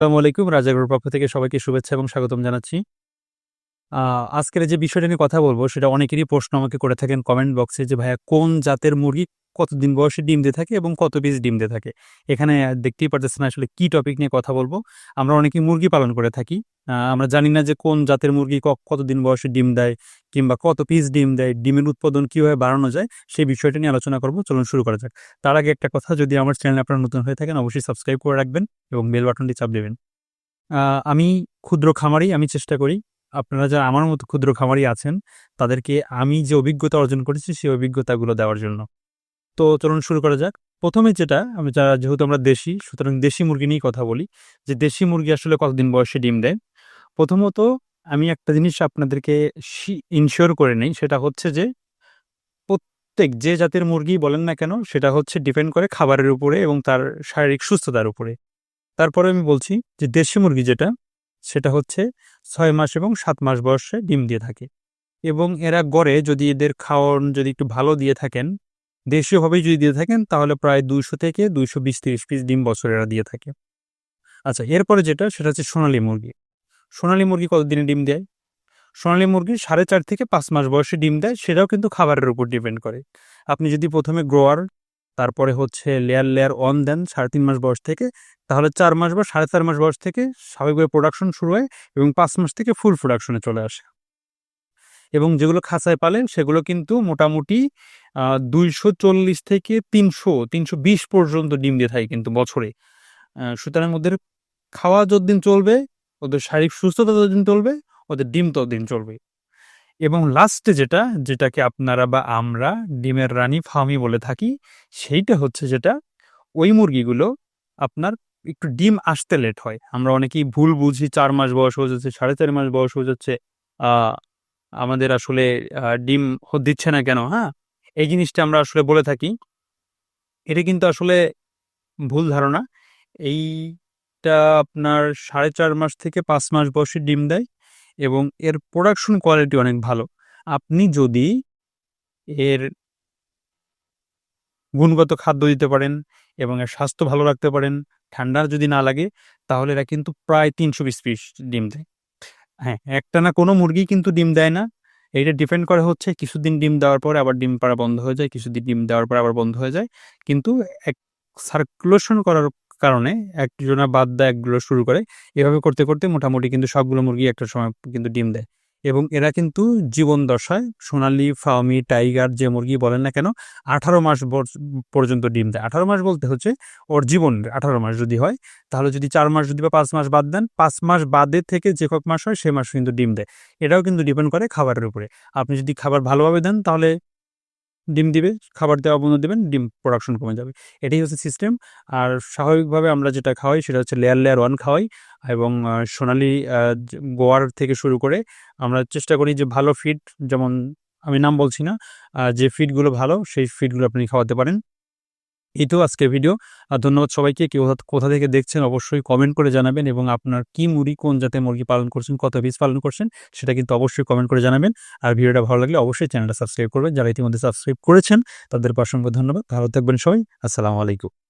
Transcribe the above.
আসসালামু আলাইকুম। রাজাগরের পক্ষ থেকে সবাইকে শুভেচ্ছা এবং স্বাগতম জানাচ্ছি। আজকের যে বিষয়টা নিয়ে কথা বলব, সেটা অনেকেরই প্রশ্ন আমাকে করে থাকেন কমেন্ট বক্সে যে, ভাইয়া, কোন জাতের মুরগি কতদিন বয়সে ডিম দিয়ে থাকে এবং কত পিস ডিম দিয়ে থাকে। এখানে দেখতেই পারতেছেন আসলে কি টপিক নিয়ে কথা বলব। আমরা অনেকেই মুরগি পালন করে থাকি। আমরা জানি না যে কোন জাতের মুরগি কতদিন বয়সে ডিম দেয় কিংবা কত পিস ডিম দেয়, ডিমের উৎপাদন কীভাবে বাড়ানো যায়, সেই বিষয়টা নিয়ে আলোচনা করব। চলুন শুরু করা যাক। তার আগে একটা কথা, যদি আমার চ্যানেল আপনারা নতুন হয়ে থাকেন, অবশ্যই সাবস্ক্রাইব করে রাখবেন এবং বেল বাটনটি চাপ দেবেন। আমি ক্ষুদ্র খামারি, আমি চেষ্টা করি। আপনারা যারা আমার মতো ক্ষুদ্র খামারি আছেন, তাদেরকে আমি যে অভিজ্ঞতা অর্জন করেছি, সেই অভিজ্ঞতাগুলো দেওয়ার জন্য। তো চলুন শুরু করা যাক। প্রথমে যেটা, আমি যারা যেহেতু আমরা দেশি, সুতরাং দেশি মুরগি নিয়েই কথা বলি, যে দেশি মুরগি আসলে কতদিন বয়সে ডিম দেয়? প্রথমত আমি একটা জিনিস আপনাদেরকে ইনশিওর করে নেই, সেটা হচ্ছে যে প্রত্যেক যে জাতের মুরগি বলেন না কেন, সেটা হচ্ছে ডিপেন্ড করে খাবারের উপরে এবং তার শারীরিক সুস্থতার উপরে। তারপরে আমি বলছি যে দেশি মুরগি যেটা, সেটা হচ্ছে ছয় মাস এবং সাত মাস বয়সে ডিম দিয়ে থাকে। এবং এরা গড়ে যদি এদের খাওয়ান যদি একটু ভালো দিয়ে থাকেন দেশীয়ভাবেই যদি দিয়ে থাকেন, তাহলে প্রায় দুইশো থেকে দুইশো বিশ তিরিশ পিস ডিম বছরে এরা দিয়ে থাকে। আচ্ছা এরপরে যেটা, সেটা হচ্ছে সোনালী মুরগি। সোনালী মুরগি কতদিনে ডিম দেয়? সোনালী মুরগি সাড়ে চার থেকে পাঁচ মাস বয়সে ডিম দেয়, সেটাও কিন্তু খাবারের উপর ডিপেন্ড করে। আপনি যদি প্রথমে গ্রোয়ার, তারপরে হচ্ছে লেয়ার লেয়ার অন দেন সাড়ে তিন মাস বয়স থেকে, তাহলে চার মাস বা সাড়ে চার মাস বয়স থেকে স্বাভাবিকভাবে প্রোডাকশন শুরু হয় এবং পাঁচ মাস থেকে ফুল প্রোডাকশনে চলে আসে। এবং যেগুলো খাঁচায় পালেন, সেগুলো কিন্তু মোটামুটি দুইশো চল্লিশ থেকে তিনশো তিনশো বিশ পর্যন্ত ডিম দিয়ে থাকে কিন্তু বছরে। সুতরাং ওদের খাওয়া যতদিন চলবে, ওদের শারীরিক সুস্থতা যতদিন চলবে, ওদের ডিম ততদিন চলবে। এবং লাস্টে যেটা, যেটাকে আপনারা বা আমরা ডিমের রানী ফার্মি বলে থাকি, সেইটা হচ্ছে যেটা, ওই মুরগিগুলো আপনার একটু ডিম আসতে লেট হয়। আমরা অনেকেই ভুল বুঝি, চার মাস বয়স হয়ে যাচ্ছে, সাড়ে চার মাস বয়স হয়ে যাচ্ছে আমাদের আসলে ডিম দিচ্ছে না কেন হ্যাঁ? এই জিনিসটা আমরা আসলে বলে থাকি। এটা কিন্তু আসলে ভুল ধারণা। এইটা আপনার সাড়ে চার মাস থেকে পাঁচ মাস বয়সে ডিম দেয় এবং এর প্রোডাকশন কোয়ালিটি অনেক ভালো। আপনি যদি এর গুণগত খাদ্য দিতে পারেন এবং এর স্বাস্থ্য ভালো রাখতে পারেন ঠান্ডা যদি না লাগে, তাহলে এরা কিন্তু প্রায় তিনশো বিশ পিস ডিম দেয়। হ্যাঁ একটা না কোনো মুরগি কিন্তু ডিম দেয় না। এটা ডিপেন্ড করে হচ্ছে কিছুদিন ডিম দেওয়ার পরে আবার ডিম পাড়া বন্ধ হয়ে যায়, কিছুদিন ডিম দেওয়ার পরে আবার বন্ধ হয়ে যায়। কিন্তু এক সার্কুলেশন করার কারণে একজনা বাদ দেয়, একগুলো শুরু করে। এভাবে করতে করতে মোটামুটি কিন্তু সবগুলো মুরগি একটা সময় কিন্তু ডিম দেয়। এবং এরা কিন্তু জীবন দশায় সোনালি ফার্মি টাইগার যে মুরগি বলেন না কেন, আঠারো মাস পর্যন্ত ডিম দেয়। আঠারো মাস বলতে হচ্ছে ওর জীবন আঠারো মাস যদি হয়, তাহলে যদি চার মাস যদি বা পাঁচ মাস বাদ দেন, পাঁচ মাস বাদে থেকে যে কক মাস হয়, সে মাস কিন্তু ডিম দেয়। এটাও কিন্তু ডিপেন্ড করে খাবারের উপরে। আপনি যদি খাবার ভালোভাবে দেন, তাহলে ডিম দিবে, খাবার দেওয়া বন্ধ দেবেন, ডিম প্রোডাকশন কমে যাবে। এটাই হচ্ছে সিস্টেম আর স্বাভাবিকভাবে আমরা যেটা খাওয়াই সেটা হচ্ছে লেয়ার লেয়ার ওয়ান খাওয়াই এবং সোনালি গোয়ার থেকে শুরু করে আমরা চেষ্টা করি যে ভালো ফিড যেমন আমি নাম বলছি না যে ফিডগুলো ভালো, সেই ফিডগুলো আপনি খাওয়াতে পারেন। এই তো আজকের ভিডিও আর ধন্যবাদ সবাইকে, কেউ কোথা- থেকে দেখছেন অবশ্যই কমেন্ট করে জানাবেন এবং আপনার কি মুরগি কোন জাতের মুরগি পালন করছেন, কত বীজ পালন করছেন, সেটা কিন্তু অবশ্যই কমেন্ট করে জানাবেন। আর ভিডিওটা ভালো লাগলে অবশ্যই চ্যানেলটা সাবস্ক্রাইব করবেন। যারা ইতিমধ্যে সাবস্ক্রাইব করেছেন, তাদের অসংখ্য ধন্যবাদ। ভালো থাকবেন সবাই। আসসালামু আলাইকুম।